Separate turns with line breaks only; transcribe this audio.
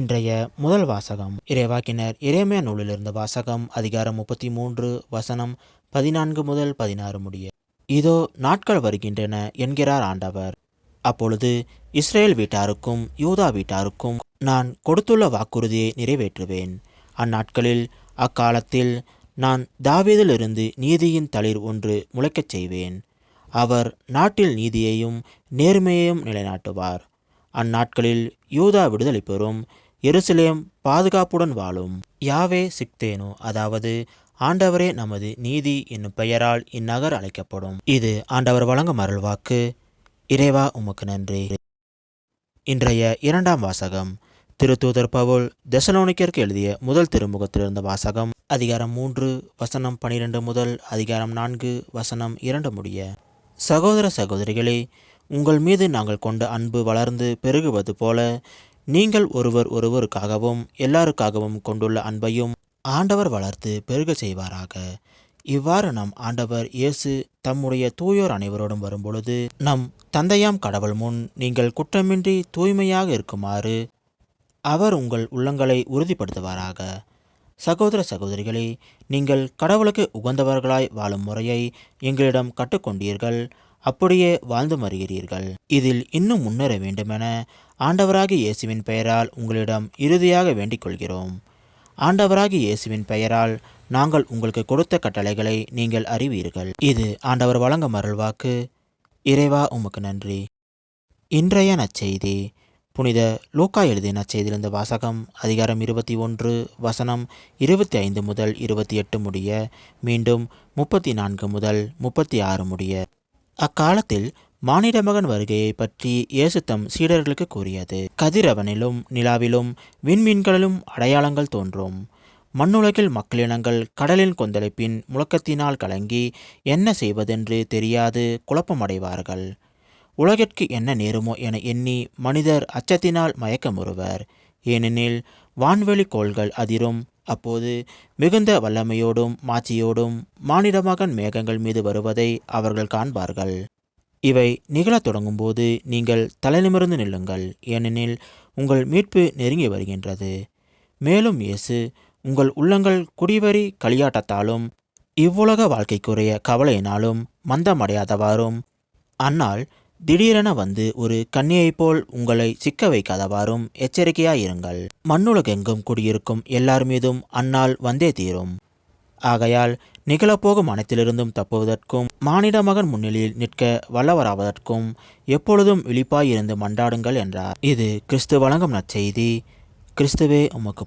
இன்றைய முதல் வாசகம். இறைவாக்கினர் இறைமைய நூலிலிருந்து வாசகம் அதிகாரம் முப்பத்தி மூன்று வசனம் பதினான்கு முதல் பதினாறு முடிய. இதோ நாட்கள் வருகின்றன என்கிறார் ஆண்டவர். அப்பொழுது இஸ்ரேல் வீட்டாருக்கும் யூதா வீட்டாருக்கும் நான் கொடுத்துள்ள வாக்குறுதியை நிறைவேற்றுவேன். அந்நாட்களில் அக்காலத்தில் நான் தாவீதிலிருந்து நீதியின் தளிர் ஒன்று முளைக்கச் செய்வேன். அவர் நாட்டில் நீதியையும் நேர்மையையும் நிலைநாட்டுவார். அந்நாட்களில் யூதா விடுதலை பெறும் எருசலேம் பாதுகாப்புடன் வாழும். யாவே சிக்தேனு அதாவது ஆண்டவரே நமது நீதி என்னும் பெயரால் இந்நகர் அழைக்கப்படும். இது ஆண்டவர் வழங்கும் அருள்வாக்கு. இறைவா உமக்கு நன்றி. இன்றைய இரண்டாம் வாசகம். திருத்தூதர் பவுல் தெசலோனிக்கருக்கு எழுதிய முதல் திருமுகத்திலிருந்த வாசகம். அதிகாரம் மூன்று வசனம் பனிரெண்டு முதல் அதிகாரம் நான்கு வசனம் இரண்டு முடிய. சகோதர சகோதரிகளே உங்கள் மீது நாங்கள் கொண்ட அன்பு வளர்ந்து பெருகுவது போல நீங்கள் ஒருவர் ஒருவருக்காகவும் எல்லாருக்காகவும் கொண்டுள்ள அன்பையும் ஆண்டவர் வளர்த்து பெருக செய்வாராக. இவ்வாறு நம் ஆண்டவர் இயேசு தம்முடைய தூயோர் அனைவரோடும் வரும்பொழுது நம் தந்தையாம் கடவுள் முன் நீங்கள் குற்றமின்றி தூய்மையாக இருக்குமாறு அவர் உங்கள் உள்ளங்களை உறுதிப்படுத்துவாராக. சகோதர சகோதரிகளே நீங்கள் கடவுளுக்கு உகந்தவர்களாய் வாழும் முறையை எங்களிடம் கற்றுக்கொண்டீர்கள். அப்படியே வாழ்ந்து வருகிறீர்கள். இதில் இன்னும் முன்னேற வேண்டுமென ஆண்டவராகி இயேசுவின் பெயரால் உங்களிடம் இறுதியாக வேண்டிக் கொள்கிறோம். ஆண்டவராகி இயேசுவின் பெயரால் நாங்கள் உங்களுக்கு கொடுத்த கட்டளைகளை நீங்கள் அறிவீர்கள். இது ஆண்டவர் வழங்கும் அருள்வாக்கு. இறைவா உமக்கு நன்றி. இன்றைய நற்செய்தி. புனித லூக்கா எழுதிய நற்செய்தியிலிருந்த வாசகம் அதிகாரம் இருபத்தி ஒன்று வசனம் இருபத்தி ஐந்து முதல் இருபத்தி எட்டு முடிய மீண்டும் முப்பத்தி நான்கு முதல் முப்பத்தி ஆறு முடிய. அக்காலத்தில் மானிடமகன் வருகையை பற்றி இயேசு தம் சீடர்களுக்கு கூறியது. கதிரவனிலும் நிலாவிலும் விண்மீன்களிலும் அடையாளங்கள் தோன்றும். மண்ணுலகில் மக்களினங்கள் கடலின் கொந்தளிப்பின் முழக்கத்தினால் கலங்கி என்ன செய்வதென்று தெரியாது குழப்பமடைவார்கள். உலகிற்கு என்ன நேருமோ என எண்ணி மனிதர் அச்சத்தினால் மயக்கமுறுவர். ஏனெனில் வான்வெளி கோள்கள் அதிரும் அப்போது மிகுந்த வல்லமையோடும் மாட்சியோடும் மானிடமகன் மேகங்கள் மீது வருவதை அவர்கள் காண்பார்கள். இவை நிகழத் தொடங்கும்போது நீங்கள் தலைநிமிர்ந்து நில்லுங்கள் ஏனெனில் உங்கள் மீட்பு நெருங்கி வருகின்றது. மேலும் இயேசு உங்கள் உள்ளங்கள் குடிவரி களியாட்டத்தாலும் இவ்வுலக வாழ்க்கைக்குரிய கவலையினாலும் மந்தமடையாதவாறும் அன்னால் திடீரென வந்து ஒரு கன்னியைப் போல் உங்களை சிக்க வைக்காதவாறும் எச்சரிக்கையாயிருங்கள் மண்ணுலகெங்கும் குடியிருக்கும் எல்லார் மீதும் அந்நாள் வந்தே தீரும். ஆகையால் நிகழப்போகும் அனைத்திலிருந்தும் தப்புவதற்கும் மானிட மகன் முன்னிலையில் நிற்க வல்லவராவதற்கும் எப்பொழுதும் விழிப்பாயிருந்து மண்டாடுங்கள் என்றார். இது கிறிஸ்து வழங்கும் நற்செய்தி. கிறிஸ்துவே உமக்கு